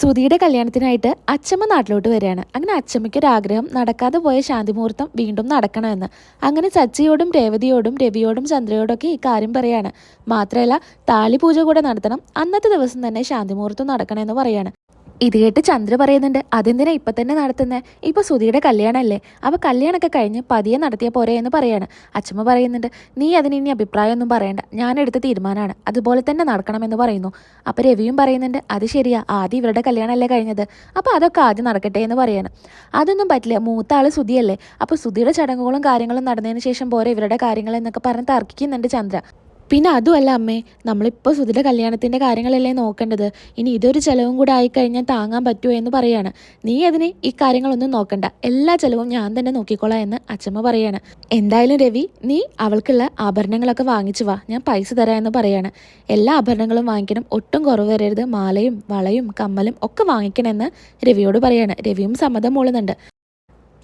സുധിയുടെ കല്യാണത്തിനായിട്ട് അച്ചമ്മ നാട്ടിലോട്ട് വരികയാണ്. അങ്ങനെ അച്ചമ്മയ്ക്ക് ആഗ്രഹം നടക്കാതെ പോയ ശാന്തിമുഹൂർത്തം വീണ്ടും നടക്കണമെന്ന്. അങ്ങനെ സച്ചിയോടും രേവതിയോടും രവിയോടും ചന്ദ്രയോടൊക്കെ ഈ കാര്യം പറയാണ്. മാത്രമല്ല താലിപൂജ കൂടെ നടത്തണം. അന്നത്തെ ദിവസം തന്നെ ശാന്തിമുഹൂർത്തം നടക്കണമെന്ന് പറയാണ്. ഇത് കേട്ട് ചന്ദ്ര പറയുന്നുണ്ട് അതെന്തിനാ ഇപ്പം തന്നെ നടത്തുന്നത് ഇപ്പോൾ സുധിയുടെ കല്യാണമല്ലേ അപ്പോൾ കല്യാണമൊക്കെ കഴിഞ്ഞ് പതിയെ നടത്തിയ പോരെ എന്ന് പറയാണ്. അച്ഛമ്മ പറയുന്നുണ്ട് നീ അതിന് ഇനി അഭിപ്രായമൊന്നും പറയണ്ട. ഞാൻ എടുത്ത തീരുമാനമാണ്. അതുപോലെ തന്നെ നടക്കണമെന്ന് പറയുന്നു. അപ്പോൾ രവിയും പറയുന്നുണ്ട് അത് ശരിയാ. ആദ്യം ഇവരുടെ കല്യാണമല്ലേ കഴിഞ്ഞത്. അപ്പോൾ അതൊക്കെ ആദ്യം നടക്കട്ടെ എന്ന് പറയാണ്. അതൊന്നും പറ്റില്ല. മൂത്ത ആൾ സുധിയല്ലേ? അപ്പോൾ സുധിയുടെ ചടങ്ങുകളും കാര്യങ്ങളും നടന്നതിന് ശേഷം പോരെ ഇവരുടെ കാര്യങ്ങൾ എന്നൊക്കെ പറഞ്ഞ് തർക്കിക്കുന്നുണ്ട് ചന്ദ്ര. പിന്നെ അതുമല്ല അമ്മേ നമ്മളിപ്പോൾ സുധിയുടെ കല്യാണത്തിന്റെ കാര്യങ്ങളല്ലേ നോക്കേണ്ടത്. ഇനി ഇതൊരു ചിലവും കൂടെ ആയിക്കഴിഞ്ഞാൽ താങ്ങാൻ പറ്റുമോ എന്ന് പറയാണ്. നീ അതിന് ഈ കാര്യങ്ങളൊന്നും നോക്കണ്ട. എല്ലാ ചിലവും ഞാൻ തന്നെ നോക്കിക്കോളാം എന്ന് അച്ഛമ്മ പറയാണ്. എന്തായാലും രവി നീ അവൾക്കുള്ള ആഭരണങ്ങളൊക്കെ വാങ്ങിച്ചു വാ. ഞാൻ പൈസ തരാം എന്ന് പറയാണ്. എല്ലാ ആഭരണങ്ങളും വാങ്ങിക്കണം. ഒട്ടും കുറവ് വരരുത്. മാലയും വളയും കമ്മലും ഒക്കെ വാങ്ങിക്കണമെന്ന് രവിയോട് പറയാണ്. രവിയും സമ്മതം മൂളുന്നുണ്ട്.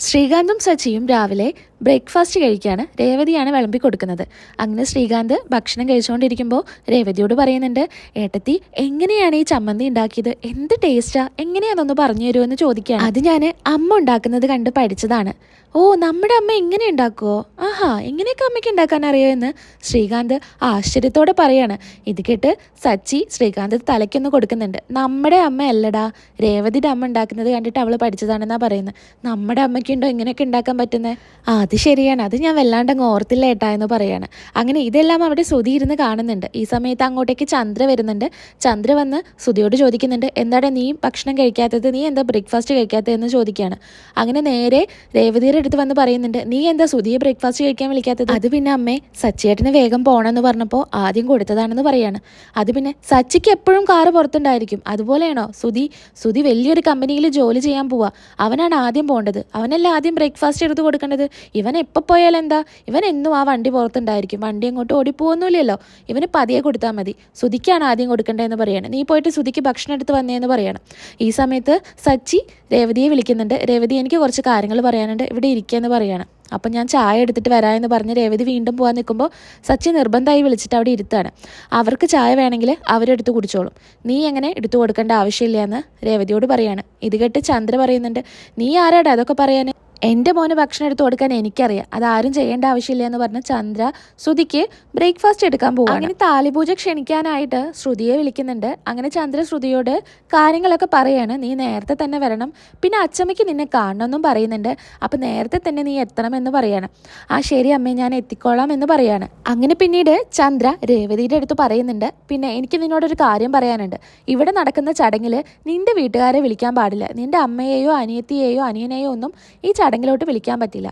ശ്രീകാന്തും സച്ചിയും രാവിലെ ബ്രേക്ക്ഫാസ്റ്റ് കഴിക്കുകയാണ് രേവതിയാണ് വിളമ്പി കൊടുക്കുന്നത്. അങ്ങനെ ശ്രീകാന്ത് ഭക്ഷണം കഴിച്ചുകൊണ്ടിരിക്കുമ്പോൾ രേവതിയോട് പറയുന്നുണ്ട് ഏട്ടത്തി എങ്ങനെയാണ് ഈ ചമ്മന്തി ഉണ്ടാക്കിയത്? എന്ത് ടേസ്റ്റാ? എങ്ങനെയാണെന്നൊന്ന് പറഞ്ഞു തരുമോ എന്ന് ചോദിക്കുകയാണ്. അത് ഞാൻ അമ്മ ഉണ്ടാക്കുന്നത് കണ്ട് പഠിച്ചതാണ്. ഓ നമ്മുടെ അമ്മ എങ്ങനെ ഉണ്ടാക്കുമോ ആഹാ എങ്ങനെയൊക്കെ അമ്മയ്ക്ക് ഉണ്ടാക്കാൻ അറിയോ എന്ന്? ശ്രീകാന്ത് ആശ്ചര്യത്തോടെ പറയാണ്. ഇത് കേട്ട് സച്ചി ശ്രീകാന്ത് തലയ്ക്കൊന്ന് കൊടുക്കുന്നുണ്ട്. നമ്മുടെ അമ്മ അല്ലടാ. രേവതിയുടെ അമ്മ ഉണ്ടാക്കുന്നത് കണ്ടിട്ട് അവൾ പഠിച്ചതാണെന്നാണ് പറയുന്നത് നമ്മുടെ അമ്മയ്ക്കുണ്ടോ ഇങ്ങനെയൊക്കെ ഉണ്ടാക്കാൻ പറ്റുന്നത് ആ അത് ശരിയാണ്. അത് ഞാൻ വല്ലാണ്ട് അങ്ങ് ഓർത്തില്ല ഏട്ടാ എന്ന് പറയാണ്. അങ്ങനെ ഇതെല്ലാം അവിടെ ശ്രുതി ഇരുന്ന് കാണുന്നുണ്ട്. ഈ സമയത്ത് അങ്ങോട്ടേക്ക് ചന്ദ്ര വരുന്നുണ്ട്. ചന്ദ്ര വന്ന് ശ്രുതിയോട് ചോദിക്കുന്നുണ്ട് എന്താണ് നീ ഭക്ഷണം കഴിക്കാത്തത്? നീ എന്താ ബ്രേക്ക്ഫാസ്റ്റ് കഴിക്കാത്തത്? എന്ന് ചോദിക്കുകയാണ് അങ്ങനെ നേരെ രേവതിയുടെ അടുത്ത് വന്ന് പറയുന്നുണ്ട് നീ എന്താ ശ്രുതിയെ ബ്രേക്ക്ഫാസ്റ്റ് കഴിക്കാൻ വിളിക്കാത്തത്? അത് പിന്നെ അമ്മേ സച്ചിയേട്ടന് വേഗം പോകണമെന്ന് പറഞ്ഞപ്പോൾ ആദ്യം കൊടുത്തതാണെന്ന് പറയാണ്. അത് പിന്നെ സച്ചിക്ക് എപ്പോഴും കാറ് പുറത്തുണ്ടായിരിക്കും. അതുപോലെയാണോ? സുധി സുധി വലിയൊരു കമ്പനിയിൽ ജോലി ചെയ്യാൻ പോവാ. അവനാണ് ആദ്യം പോകേണ്ടത് അവനല്ലേ ആദ്യം ബ്രേക്ക്ഫാസ്റ്റ് എടുത്ത് കൊടുക്കേണ്ടത്? ഇവൻ എപ്പോൾ പോയാലും എന്താ ഇവൻ എന്നും ആ വണ്ടി പുറത്തുണ്ടായിരിക്കും. വണ്ടി അങ്ങോട്ട് ഓടിപ്പോകുന്നില്ലല്ലോ ഇവന് പതിയെ കൊടുത്താൽ മതി. സുധിക്കാണ് ആദ്യം കൊടുക്കേണ്ടതെന്ന് പറയാണ്. നീ പോയിട്ട് സുധിക്ക് ഭക്ഷണം എടുത്ത് വന്നേന്ന് പറയണം. ഈ സമയത്ത് സച്ചി രേവതിയെ വിളിക്കുന്നുണ്ട്. രേവതി എനിക്ക് കുറച്ച് കാര്യങ്ങൾ പറയാനുണ്ട്. ഇവിടെ ഇരിക്കുകയെന്ന് പറയാണ്. അപ്പം ഞാൻ ചായ എടുത്തിട്ട് വരാമെന്ന് പറഞ്ഞ് രേവതി വീണ്ടും പോകാൻ നിൽക്കുമ്പോൾ സച്ചി നിർബന്ധമായി വിളിച്ചിട്ട് അവിടെ ഇരുത്താണ്. അവർക്ക് ചായ വേണമെങ്കിൽ അവരെടുത്ത് കുടിച്ചോളും. നീ എങ്ങനെ എടുത്തു കൊടുക്കേണ്ട ആവശ്യമില്ല എന്ന് രേവതിയോട് പറയാണ്. ഇത് കേട്ട് ചന്ദ്ര പറയുന്നുണ്ട്. നീ ആരാടാ അതൊക്കെ പറയാൻ എന്റെ മോന് ഭക്ഷണം എടുത്ത് കൊടുക്കാൻ എനിക്കറിയാം. അതാരും ചെയ്യേണ്ട ആവശ്യമില്ല എന്ന് പറഞ്ഞ ചന്ദ്ര ശ്രുതിക്ക് ബ്രേക്ക്ഫാസ്റ്റ് എടുക്കാൻ പോകും അങ്ങനെ താലിപൂജ ക്ഷണിക്കാനായിട്ട് ശ്രുതിയെ വിളിക്കുന്നുണ്ട്. അങ്ങനെ ചന്ദ്ര ശ്രുതിയോട് കാര്യങ്ങളൊക്കെ പറയാണ്. നീ നേരത്തെ തന്നെ വരണം. പിന്നെ അച്ചമ്മയ്ക്ക് നിന്നെ കാണണമെന്നും പറയുന്നുണ്ട്. അപ്പം നേരത്തെ തന്നെ നീ എത്തണമെന്ന് പറയാണ്. ആ ശരി അമ്മേ ഞാൻ എത്തിക്കോളാം എന്ന് പറയാണ്. അങ്ങനെ പിന്നീട് ചന്ദ്ര രേവതിയുടെ അടുത്ത് പറയുന്നുണ്ട്. പിന്നെ എനിക്ക് നിന്നോടൊരു കാര്യം പറയാനുണ്ട്. ഇവിടെ നടക്കുന്ന ചടങ്ങിൽ നിന്റെ വീട്ടുകാരെ വിളിക്കാൻ പാടില്ല. നിന്റെ അമ്മയെയോ അനിയത്തിയെയോ അനിയനെയോ ഒന്നും ഈ ചടങ്ങിലോട്ട് വിളിക്കാൻ പറ്റില്ല.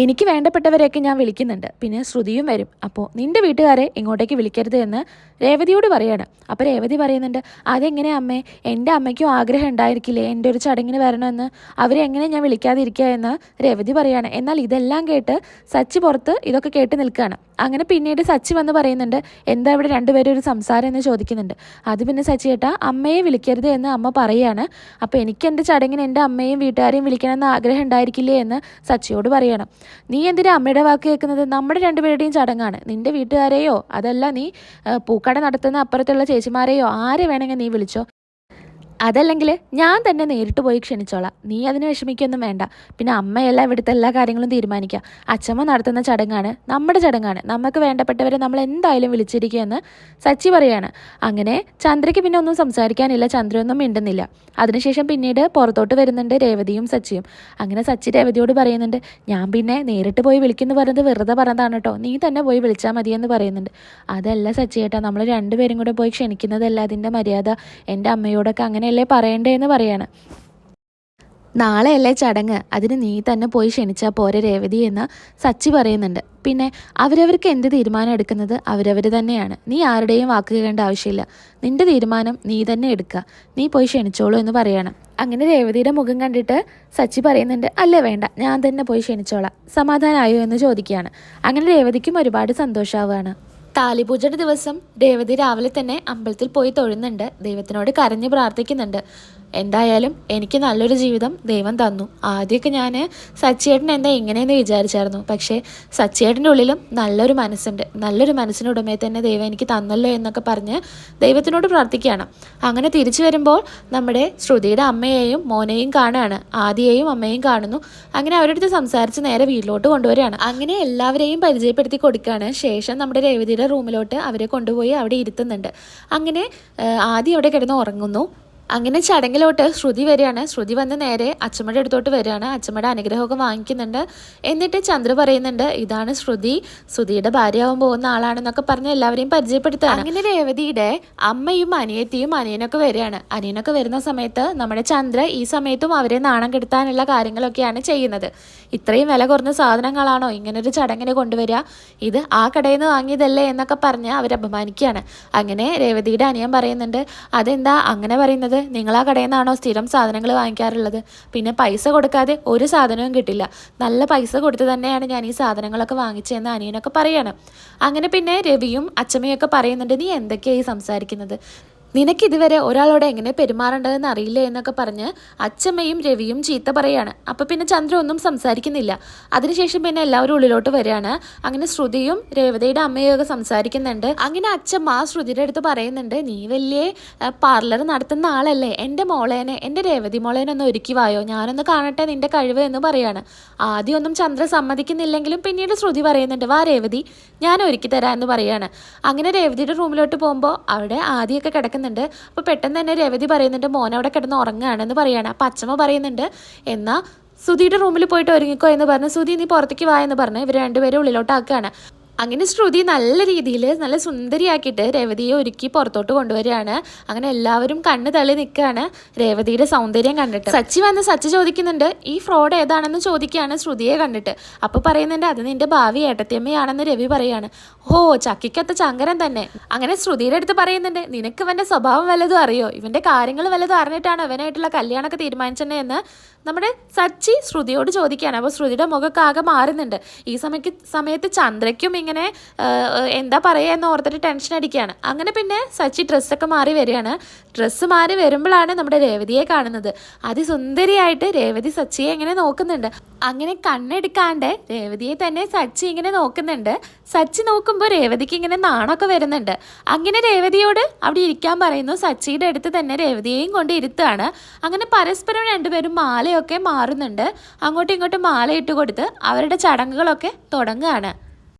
എനിക്ക് വേണ്ടപ്പെട്ടവരെയൊക്കെ ഞാൻ വിളിക്കുന്നുണ്ട്. പിന്നെ ശ്രുതിയും വരും. അപ്പോൾ നിന്റെ വീട്ടുകാരെ ഇങ്ങോട്ടേക്ക് വിളിക്കരുത് എന്ന് രേവതിയോട് പറയാണ്. അപ്പോൾ രേവതി പറയുന്നുണ്ട് അതെങ്ങനെ അമ്മേ? എന്റെ അമ്മയ്ക്കും ആഗ്രഹം ഉണ്ടായിരിക്കില്ലേ? എന്റെ ഒരു ചടങ്ങിന് വരണമെന്ന് അവരെ എങ്ങനെ ഞാൻ വിളിക്കാതിരിക്കുക എന്ന് രേവതി പറയാണ്. എന്നാൽ ഇതെല്ലാം കേട്ട് സച്ചി പുറത്ത് ഇതൊക്കെ കേട്ട് നിൽക്കുകയാണ്. അങ്ങനെ പിന്നീട് സച്ചി വന്ന് പറയുന്നുണ്ട് എന്താ ഇവിടെ രണ്ടുപേരും ഒരു സംസാരം എന്ന് ചോദിക്കുന്നുണ്ട്. അത് പിന്നെ സച്ചി ചേട്ടാ അമ്മയെ വിളിക്കരുത് എന്ന് അമ്മ പറയാണ്. അപ്പോൾ എനിക്ക് എന്റെ ചടങ്ങിന് എന്റെ അമ്മയും വീട്ടുകാരെയും വിളിക്കണമെന്ന് ആഗ്രഹം ഉണ്ടായിരിക്കില്ലേ? എന്ന് സച്ചിയോട് പറയണം. നീ എന്തിനാ അമ്മയുടെ വാക്ക് കേൾക്കുന്നത്? നമ്മുടെ രണ്ടുപേരുടെയും ചടങ്ങാണ്. നിന്റെ വീട്ടുകാരെയോ അതല്ല നീ പൂക്കട നടത്തുന്ന അപ്പുറത്തുള്ള ചേച്ചിമാരെയോ ആരെ വേണമെങ്കിൽ നീ വിളിച്ചോ? അതല്ലെങ്കിൽ ഞാൻ തന്നെ നേരിട്ട് പോയി ക്ഷണിച്ചോളാം. നീ അതിന് വിഷമിക്കൊന്നും വേണ്ട. പിന്നെ അമ്മയല്ല ഇവിടുത്തെ എല്ലാ കാര്യങ്ങളും തീരുമാനിക്കുക. അച്ഛമ്മ നടത്തുന്ന ചടങ്ങാണ് നമ്മുടെ ചടങ്ങാണ്. നമുക്ക് വേണ്ടപ്പെട്ടവരെ നമ്മൾ എന്തായാലും വിളിച്ചിരിക്കുമെന്ന് സച്ചി പറയാണ്. അങ്ങനെ ചന്ദ്രയ്ക്ക് പിന്നെ ഒന്നും സംസാരിക്കാനില്ല. ചന്ദ്രയൊന്നും മിണ്ടുന്നില്ല. അതിനുശേഷം പിന്നീട് പുറത്തോട്ട് വരുന്നുണ്ട് രേവതിയും സച്ചിയും. അങ്ങനെ സച്ചി രേവതിയോട് പറയുന്നുണ്ട് ഞാൻ പിന്നെ നേരിട്ട് പോയി വിളിക്കുന്നു പറയുന്നത് വെറുതെ പറഞ്ഞതാണ് കേട്ടോ. നീ തന്നെ പോയി വിളിച്ചാൽ മതിയെന്ന് പറയുന്നുണ്ട്. അതല്ല സച്ചി ചേട്ടാ നമ്മൾ രണ്ടുപേരും കൂടെ പോയി ക്ഷണിക്കുന്നതല്ല അതിന്റെ മര്യാദ. എന്റെ അമ്മയോടൊക്കെ അങ്ങനെയല്ലേ പറയണ്ടേന്ന് പറയാണ്. നാളെയല്ലേ ചടങ്ങ്. അതിന് നീ തന്നെ പോയി ക്ഷണിച്ചാൽ പോരെ രേവതി എന്ന് സച്ചി പറയുന്നുണ്ട്. പിന്നെ അവരവർക്ക് എന്ത് തീരുമാനം എടുക്കുന്നത് അവരവർ തന്നെയാണ്. നീ ആരുടെയും വാക്ക് കേണ്ട ആവശ്യമില്ല. നിന്റെ തീരുമാനം നീ തന്നെ എടുക്കുക നീ പോയി ക്ഷണിച്ചോളൂ എന്ന് പറയണം. അങ്ങനെ രേവതിയുടെ മുഖം കണ്ടിട്ട് സച്ചി പറയുന്നുണ്ട് അല്ലേ വേണ്ട. ഞാൻ തന്നെ പോയി ക്ഷണിച്ചോളാം. സമാധാനമായോ എന്ന് ചോദിക്കുകയാണ്. അങ്ങനെ രേവതിക്കും ഒരുപാട് സന്തോഷമാവുകയാണ് താലിപൂജയുടെ ദിവസം രേവതി രാവിലെ തന്നെ അമ്പലത്തിൽ പോയി തൊഴുന്നുണ്ട്. ദൈവത്തിനോട് കരഞ്ഞ് പ്രാർത്ഥിക്കുന്നുണ്ട്. എന്തായാലും എനിക്ക് നല്ലൊരു ജീവിതം ദൈവം തന്നു. ആദ്യമൊക്കെ ഞാൻ സച്ചിയേട്ടൻ എന്താ ഇങ്ങനെയെന്ന് വിചാരിച്ചായിരുന്നു. പക്ഷേ സച്ചിയേട്ടന്റെ ഉള്ളിലും നല്ലൊരു മനസ്സുണ്ട്. നല്ലൊരു മനസ്സിനുടമയെ തന്നെ ദൈവം എനിക്ക് തന്നല്ലോ എന്നൊക്കെ പറഞ്ഞ് ദൈവത്തിനോട് പ്രാർത്ഥിക്കുകയാണ്. അങ്ങനെ തിരിച്ചു വരുമ്പോൾ നമ്മുടെ ശ്രുതിയുടെ അമ്മയെയും മോനെയും കാണുകയാണ്. ആദിയെയും അമ്മയും കാണുന്നു. അങ്ങനെ അവരുടെ അടുത്ത് സംസാരിച്ച് നേരെ വീട്ടിലോട്ട് കൊണ്ടുവരികയാണ്. അങ്ങനെ എല്ലാവരെയും പരിചയപ്പെടുത്തി കൊടുക്കുകയാണ്. ശേഷം നമ്മുടെ രേവതിയുടെ റൂമിലോട്ട് അവരെ കൊണ്ടുപോയി അവിടെ ഇരുത്തുന്നുണ്ട്. അങ്ങനെ ആദ്യം അവിടെ കിടന്ന് ഉറങ്ങുന്നു. അങ്ങനെ ചടങ്ങിലോട്ട് ശ്രുതി വരികയാണ്. ശ്രുതി വന്ന് നേരെ അച്ഛമ്മയുടെ അടുത്തോട്ട് വരികയാണ്. അച്ഛമ്മയുടെ അനുഗ്രഹമൊക്കെ വാങ്ങിക്കുന്നുണ്ട്. എന്നിട്ട് ചന്ദ്ര പറയുന്നുണ്ട് ഇതാണ് ശ്രുതി. ശ്രുതിയുടെ ഭാര്യയാവാൻ പോകുന്ന ആളാണെന്നൊക്കെ പറഞ്ഞ് എല്ലാവരെയും പരിചയപ്പെടുത്തുക അങ്ങനെ രേവതിയുടെ അമ്മയും അനിയത്തിയും അനിയനൊക്കെ വരികയാണ്. അനിയനൊക്കെ വരുന്ന സമയത്ത് നമ്മുടെ ചന്ദ്ര ഈ സമയത്തും അവരെ നാണം കെടുത്താനുള്ള കാര്യങ്ങളൊക്കെയാണ് ചെയ്യുന്നത്. ഇത്രയും വില കുറഞ്ഞ സാധനങ്ങളാണോ ഇങ്ങനൊരു ചടങ്ങിന് കൊണ്ടുവരിക? ഇത് ആ കടയിൽ നിന്ന് വാങ്ങിയതല്ലേ എന്നൊക്കെ പറഞ്ഞ് അവർ അപമാനിക്കുകയാണ് അങ്ങനെ രേവതിയുടെ അനിയൻ പറയുന്നുണ്ട് അതെന്താ അങ്ങനെ പറയുന്നത്? നിങ്ങൾ ആ കടയിൽ നിന്നാണോ സ്ഥിരം സാധനങ്ങൾ വാങ്ങിക്കാറുള്ളത്? പിന്നെ പൈസ കൊടുക്കാതെ ഒരു സാധനവും കിട്ടില്ല. നല്ല പൈസ കൊടുത്ത് തന്നെയാണ് ഞാൻ ഈ സാധനങ്ങളൊക്കെ വാങ്ങിച്ചതെന്ന് അനിയനൊക്കെ പറയാണ്. അങ്ങനെ പിന്നെ രവിയും അച്ഛമ്മയൊക്കെ പറയുന്നുണ്ട് നീ എന്തൊക്കെയായി സംസാരിക്കുന്നത്? നിനക്കിതുവരെ ഒരാളോട് എങ്ങനെ പെരുമാറേണ്ടതെന്ന് അറിയില്ല എന്നൊക്കെ പറഞ്ഞ് അച്ഛമ്മയും രവിയും ചീത്ത പറയാണ്. അപ്പൊ പിന്നെ ചന്ദ്ര ഒന്നും സംസാരിക്കുന്നില്ല. അതിനുശേഷം പിന്നെ എല്ലാവരും ഉള്ളിലോട്ട് വരികയാണ്. അങ്ങനെ ശ്രുതിയും രേവതയുടെ അമ്മയും ഒക്കെ സംസാരിക്കുന്നുണ്ട്. അങ്ങനെ അച്ഛമ്മ ശ്രുതിയുടെ അടുത്ത് പറയുന്നുണ്ട് നീ വലിയ പാർലർ നടത്തുന്ന ആളല്ലേ. എന്റെ മോളേനെ എന്റെ രേവതി മോളേനെ ഒന്ന് ഒരുക്കി വായോ. ഞാനൊന്ന് കാണട്ടെ നിന്റെ കഴിവ് എന്ന് പറയാണ്. ആദ്യമൊന്നും ചന്ദ്ര സമ്മതിക്കുന്നില്ലെങ്കിലും പിന്നീട് ശ്രുതി പറയുന്നുണ്ട് വാ രേവതി ഞാൻ ഒരുക്കി എന്ന് പറയാണ്. അങ്ങനെ രേവതിയുടെ റൂമിലോട്ട് പോകുമ്പോൾ അവിടെ ആദ്യമൊക്കെ കിടക്കുന്ന പറയുന്നുണ്ട്. അപ്പോൾ പെട്ടെന്ന് തന്നെ രവതി പറയുന്നുണ്ട് മോൻ അവിടെ കിടന്ന് ഉറങ്ങുകയാണെന്ന് പറയുകയാണ് അപ്പോൾ അച്ഛമ്മ പറയുന്നുണ്ട് എന്നാൽ സുധിയുടെ റൂമിൽ പോയിട്ട് ഒരുങ്ങിക്കോ എന്ന് പറഞ്ഞ് സുധി നീ പുറത്തേക്ക് വാ എന്ന് പറഞ്ഞ് ഇവർ രണ്ടുപേരും ഉള്ളിലോട്ടാക്കുകയാണ്. അങ്ങനെ ശ്രുതി നല്ല രീതിയിൽ നല്ല സുന്ദരിയാക്കിയിട്ട് രേവതിയെ ഒരുക്കി പുറത്തോട്ട് കൊണ്ടുവരികയാണ്. അങ്ങനെ എല്ലാവരും കണ്ണ് തള്ളി നിൽക്കുകയാണ് രേവതിയുടെ സൗന്ദര്യം കണ്ടിട്ട്. സച്ചി വന്ന് സച്ചി ചോദിക്കുന്നുണ്ട് ഈ ഫ്രോഡ് ഏതാണെന്ന് ചോദിക്കുകയാണ് ശ്രുതിയെ കണ്ടിട്ട്. അപ്പോൾ പറയുന്നുണ്ട് അത് നിന്റെ ഭാവി ഏട്ടത്തിയമ്മയാണെന്ന് രവി പറയാണ്. ഓ ചക്കിക്കത്ത ചങ്കരൻ തന്നെ. അങ്ങനെ ശ്രുതിയുടെ അടുത്ത് പറയുന്നുണ്ട് നിനക്ക് ഇവന്റെ സ്വഭാവം വല്ലതും അറിയോ? ഇവന്റെ കാര്യങ്ങൾ വല്ലതും അറിഞ്ഞിട്ടാണ് ഇവനായിട്ടുള്ള കല്യാണമൊക്കെ തീരുമാനിച്ചത് എന്ന് നമ്മുടെ സച്ചി ശ്രുതിയോട് ചോദിക്കുകയാണ്. അപ്പോൾ ശ്രുതിയുടെ മുഖമൊക്കെ ആകെ മാറുന്നുണ്ട്. ഈ സമയത്ത് സമയത്ത് ചന്ദ്രയ്ക്കും ഇങ്ങനെ എന്താ പറയുക എന്ന് ഓർത്തിട്ട് ടെൻഷൻ അടിക്കുകയാണ്. അങ്ങനെ പിന്നെ സച്ചി ഡ്രസ്സൊക്കെ മാറി വരികയാണ്. ഡ്രസ്സ് മാറി വരുമ്പോഴാണ് നമ്മുടെ രേവതിയെ കാണുന്നത്. അതിസുന്ദരിയായിട്ട് രേവതി സച്ചിയെ ഇങ്ങനെ നോക്കുന്നുണ്ട്. അങ്ങനെ കണ്ണെടുക്കാണ്ട് രേവതിയെ തന്നെ സച്ചി ഇങ്ങനെ നോക്കുന്നുണ്ട്. സച്ചി നോക്കുമ്പോൾ രേവതിക്ക് ഇങ്ങനെ നാണൊക്കെ വരുന്നുണ്ട്. അങ്ങനെ രേവതിയോട് അവിടെ ഇരിക്കാൻ പറയുന്നു. സച്ചിയുടെ അടുത്ത് തന്നെ രേവതിയെയും കൊണ്ട് ഇരുത്തുകയാണ്. അങ്ങനെ പരസ്പരം രണ്ടുപേരും മാലയൊക്കെ മാറുന്നുണ്ട്. അങ്ങോട്ടും ഇങ്ങോട്ടും മാല ഇട്ട് കൊടുത്ത് അവരുടെ ചടങ്ങുകളൊക്കെ തുടങ്ങുകയാണ്.